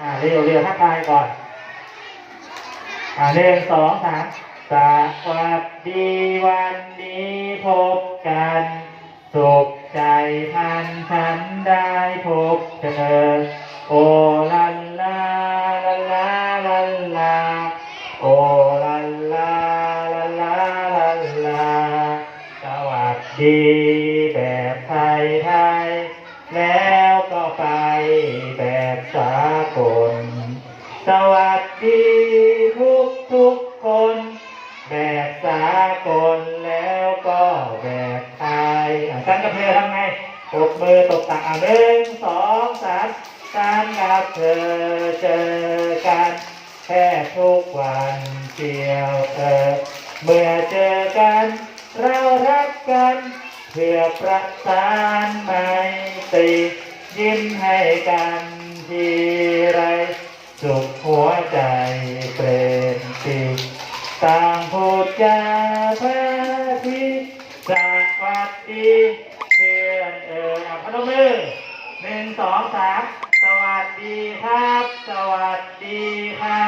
อ่าเรียวเรียวทักทายก่อน อ่าหนึ่งสองสามสวัสดีวันนี้พบกันสุขใจพันฉันได้พบเธอ โอลันลาลันลาลันลา โอลันลาลันลาลันลา สวัสดีแบบไทยไทยแล้วก็ไปแบบ สากล สวัสดีทุกทุกๆคน แบบสากลแล้วก็แบบไทยอะกันกับเธอทำไงตบมือตบตักอะหนึ่งสองสามกันกับเธอเจอกันแค่ทุกวันเที่ยวเธอเมื่อเจอกัน เรารักกันเพื่อประสานไม่ตรียิ้มให้กัน ทีไรจุขหัวใจเปรนสิต่างโพธยาพระทิสวัสดีเพื่อนเอ๋ยพนมมือหนึ่งสองสามสวัสดีครับ สวัสดีครับ